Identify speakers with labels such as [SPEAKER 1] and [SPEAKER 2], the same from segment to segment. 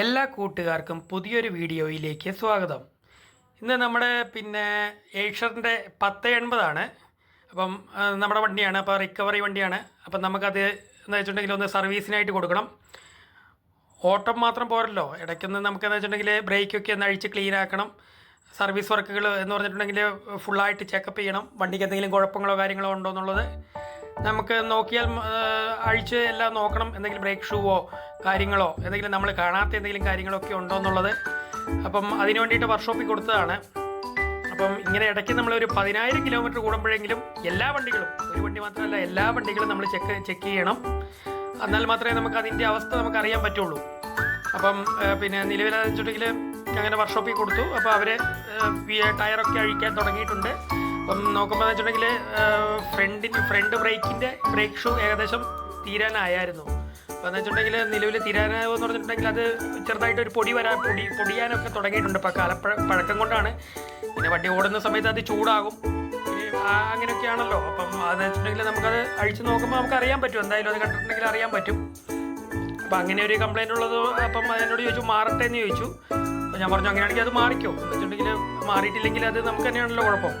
[SPEAKER 1] എല്ലാ കൂട്ടുകാർക്കും പുതിയൊരു വീഡിയോയിലേക്ക് സ്വാഗതം. ഇന്ന് നമ്മുടെ പിന്നെ ഏഷ്യറിന്റെ പത്ത് എൺപതാണ് അപ്പം നമ്മുടെ വണ്ടിയാണ് അപ്പോൾ റിക്കവറി വണ്ടിയാണ്. അപ്പം നമുക്കത് എന്ന് വെച്ചിട്ടുണ്ടെങ്കിൽ ഒന്ന് സർവീസിനായിട്ട് കൊടുക്കണം. ഓട്ടം മാത്രം പോരല്ലോ. ഇടയ്ക്കൊന്ന് നമുക്ക് എന്ന് വെച്ചിട്ടുണ്ടെങ്കിൽ ബ്രേക്കൊക്കെ ഒന്ന് അഴിച്ച് ക്ലീൻ ആക്കണം. സർവീസ് വർക്കുകൾ എന്ന് പറഞ്ഞിട്ടുണ്ടെങ്കിൽ ഫുള്ളായിട്ട് ചെക്കപ്പ് ചെയ്യണം. വണ്ടിക്ക് എന്തെങ്കിലും കുഴപ്പങ്ങളോ കാര്യങ്ങളോ ഉണ്ടോ എന്നുള്ളത് നമുക്ക് നോക്കിയാൽ അഴിച്ച് എല്ലാം നോക്കണം എന്തെങ്കിലും ബ്രേക്ക് ഷൂവോ കാര്യങ്ങളോ എന്തെങ്കിലും നമ്മൾ കാണാത്ത എന്തെങ്കിലും കാര്യങ്ങളൊക്കെ ഉണ്ടോ എന്നുള്ളത്. അപ്പം അതിനു വേണ്ടിയിട്ട് വർക്ക്ഷോപ്പിൽ കൊടുത്തതാണ്. അപ്പം ഇങ്ങനെ ഇടയ്ക്ക് ഒരു പതിനായിരം കിലോമീറ്റർ കൂടുമ്പോഴെങ്കിലും എല്ലാ വണ്ടികളും ഒരു വണ്ടി മാത്രമല്ല എല്ലാ വണ്ടികളും നമ്മൾ ചെക്ക് ചെക്ക് ചെയ്യണം. എന്നാൽ മാത്രമേ നമുക്ക് അതിന്റെ അവസ്ഥ നമുക്ക് അറിയാൻ പറ്റുള്ളൂ. അപ്പം പിന്നെ നിലവിലെന്ന് വെച്ചിട്ടുണ്ടെങ്കിൽ അങ്ങനെ വർക്ക്ഷോപ്പിൽ കൊടുത്തു. അപ്പോൾ അവർ ടയറൊക്കെ അഴിക്കാൻ തുടങ്ങിയിട്ടുണ്ട്. അപ്പം നോക്കുമ്പോൾ എന്ന് വെച്ചിട്ടുണ്ടെങ്കിൽ ഫ്രണ്ടിന് ഫ്രണ്ട് ബ്രേക്കിന്റെ ബ്രേക്ക് ഷൂ ഏകദേശം തീരാനായായിരുന്നു അപ്പോൾ എന്ന് വെച്ചിട്ടുണ്ടെങ്കിൽ നിലവിൽ തീരാനായെന്ന് പറഞ്ഞിട്ടുണ്ടെങ്കിൽ അത് ചെറുതായിട്ട് ഒരു പൊടി വരാൻ പൊടി പൊടിയാനൊക്കെ തുടങ്ങിയിട്ടുണ്ട്. ഇപ്പോൾ കാലപ്പഴ പഴക്കം കൊണ്ടാണ്. പിന്നെ വണ്ടി ഓടുന്ന സമയത്ത് അത് ചൂടാകും. അങ്ങനെയൊക്കെയാണല്ലോ. അപ്പം അതെന്ന് വെച്ചിട്ടുണ്ടെങ്കിൽ നമുക്കത് അഴിച്ച് നോക്കുമ്പോൾ നമുക്ക് അറിയാൻ പറ്റും. എന്തായാലും അത് കണ്ടിട്ടുണ്ടെങ്കിൽ അറിയാൻ പറ്റും. അപ്പം അങ്ങനെ ഒരു കംപ്ലയിന്റ് ഉള്ളത് അപ്പം എന്നോട് ചോദിച്ചു മാറട്ടെ എന്ന് ചോദിച്ചു. അപ്പോൾ ഞാൻ പറഞ്ഞു അങ്ങനെയാണെങ്കിൽ അത് മാറിക്കോ. എന്ന് വെച്ചിട്ടുണ്ടെങ്കിൽ മാറിയിട്ടില്ലെങ്കിൽ അത് നമുക്ക് തന്നെയാണല്ലോ കുഴപ്പം.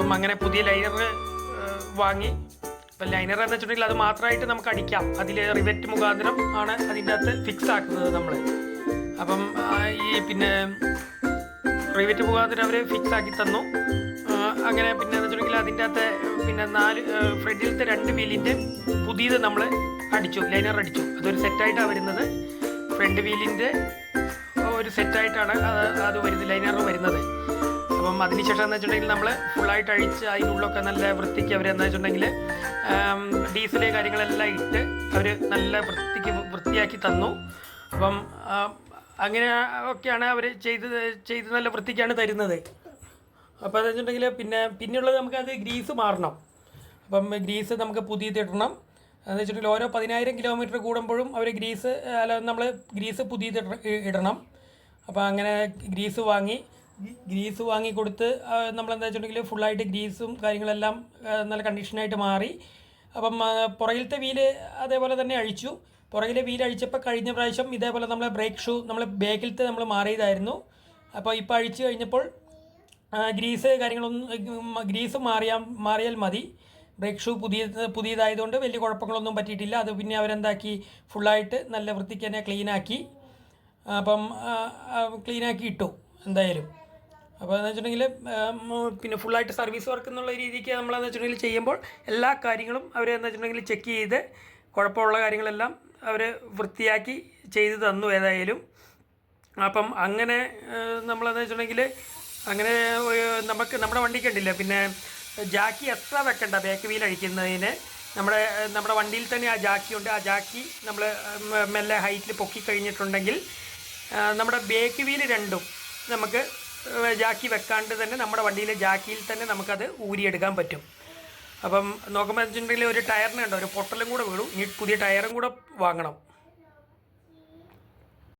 [SPEAKER 1] അപ്പം അങ്ങനെ പുതിയ ലൈനർ വാങ്ങി. അപ്പം ലൈനർ എന്ന് വെച്ചിട്ടുണ്ടെങ്കിൽ അത് മാത്രമായിട്ട് നമുക്ക് അടിക്കാം. അതിൽ റിവെറ്റ് മുഖാന്തരം ആണ് അതിന്റെ അകത്ത് ഫിക്സ് ആക്കുന്നത് നമ്മൾ അപ്പം ഈ പിന്നെ റിവെറ്റ് മുഖാന്തരം അവർ ഫിക്സ് ആക്കി തന്നു. അങ്ങനെ പിന്നെ എന്ന് വെച്ചിട്ടുണ്ടെങ്കിൽ അതിന്റെ അകത്ത് പിന്നെ നാല് ഫ്രണ്ടിലത്തെ രണ്ട് വീലിന്റെ പുതിയത് നമ്മൾ അടിച്ചു ലൈനർ അടിച്ചു. അതൊരു സെറ്റായിട്ടാണ് വരുന്നത്. ഫ്രണ്ട് വീലിന്റെ ഒരു സെറ്റായിട്ടാണ് അത് അത് വരുന്നത് ലൈനർ വരുന്നത്. അപ്പം അതിനുശേഷം എന്ന് വെച്ചിട്ടുണ്ടെങ്കിൽ നമ്മൾ ഫുള്ളായിട്ട് അഴിച്ച് അതിനുള്ളൊക്കെ നല്ല വൃത്തിക്ക് അവർ എന്താ വെച്ചിട്ടുണ്ടെങ്കിൽ ഡീസൽ കാര്യങ്ങളെല്ലാം ഇട്ട് അവർ നല്ല വൃത്തിക്ക് വൃത്തിയാക്കി തന്നു. അപ്പം അങ്ങനെ ഒക്കെയാണ് അവർ ചെയ്ത് ചെയ്ത് നല്ല വൃത്തിക്കാണ് തരുന്നത്. അപ്പോൾ എന്താ വെച്ചിട്ടുണ്ടെങ്കിൽ പിന്നെ പിന്നെയുള്ളത് നമുക്കത് ഗ്രീസ് മാറണം. അപ്പം ഗ്രീസ് നമുക്ക് പുതിയ ഇടണം. എന്ന് വെച്ചിട്ടുണ്ടെങ്കിൽ ഓരോ പതിനായിരം കിലോമീറ്റർ കൂടുമ്പോഴും അവർ ഗ്രീസ് അല്ല നമ്മൾ ഗ്രീസ് പുതിയ ഇടണം. അപ്പോൾ അങ്ങനെ ഗ്രീസ് വാങ്ങി ഗ്രീസ് വാങ്ങിക്കൊടുത്ത് നമ്മളെന്താ വെച്ചിട്ടുണ്ടെങ്കിൽ ഫുള്ളായിട്ട് ഗ്രീസും കാര്യങ്ങളെല്ലാം നല്ല കണ്ടീഷനായിട്ട് മാറി. അപ്പം പുറകിലത്തെ വീൽ അതേപോലെ തന്നെ അഴിച്ചു. പുറകിലെ വീൽ അഴിച്ചപ്പോൾ കഴിഞ്ഞ പ്രാവശ്യം ഇതേപോലെ നമ്മൾ ബ്രേക്ക് ഷൂ നമ്മൾ ബാക്കിലത്തെ നമ്മൾ മാറിയതായിരുന്നു. അപ്പോൾ ഇപ്പോൾ അഴിച്ചു കഴിഞ്ഞപ്പോൾ ഗ്രീസ് കാര്യങ്ങളൊന്നും ഗ്രീസ് മാറിയാൽ മാറിയാൽ മതി. ബ്രേക്ക് ഷൂ പുതിയ പുതിയതായതുകൊണ്ട് വലിയ കുഴപ്പങ്ങളൊന്നും പറ്റിയിട്ടില്ല. അത് പിന്നെ അവരെന്താക്കി? ഫുള്ളായിട്ട് നല്ല വൃത്തിക്ക് തന്നെ ക്ലീനാക്കി അപ്പം ക്ലീനാക്കി ഇട്ടു എന്തായാലും. അപ്പോൾ എന്ന് വെച്ചിട്ടുണ്ടെങ്കിൽ പിന്നെ ഫുള്ളായിട്ട് സർവീസ് വർക്ക് എന്നുള്ള രീതിക്ക് നമ്മളെന്ന് വെച്ചിട്ടുണ്ടെങ്കിൽ ചെയ്യുമ്പോൾ എല്ലാ കാര്യങ്ങളും അവർ എന്ന് വെച്ചിട്ടുണ്ടെങ്കിൽ ചെക്ക് ചെയ്ത് കുഴപ്പമുള്ള കാര്യങ്ങളെല്ലാം അവർ വൃത്തിയാക്കി ചെയ്ത് തന്നു ഏതായാലും. അപ്പം അങ്ങനെ നമ്മളെന്ന് വെച്ചിട്ടുണ്ടെങ്കിൽ അങ്ങനെ നമുക്ക് നമ്മുടെ വണ്ടി കണ്ടില്ല പിന്നെ ജാക്കി എക്സ്ട്രാ വെക്കണ്ട ബാക്ക് വീൽ അഴിക്കുന്നതിന്? നമ്മുടെ നമ്മുടെ വണ്ടിയിൽ തന്നെ ആ ജാക്കി ഉണ്ട്. ആ ജാക്കി നമ്മൾ മെല്ലെ ഹൈറ്റിൽ പൊക്കി കഴിഞ്ഞിട്ടുണ്ടെങ്കിൽ നമ്മുടെ ബാക്ക് വീൽ രണ്ടും നമുക്ക് ജാക്കി വെക്കാണ്ട് തന്നെ നമ്മുടെ വണ്ടിയിലെ ജാക്കിയിൽ തന്നെ നമുക്കത് ഊരിയെടുക്കാൻ പറ്റും. അപ്പം നോക്കുമ്പോൾ വെച്ചിട്ടുണ്ടെങ്കിൽ ഒരു ടയറിന് കണ്ടോ ഒരു പൊട്ടലും കൂടെ വീടും ഇനി പുതിയ ടയറും കൂടെ വാങ്ങണം.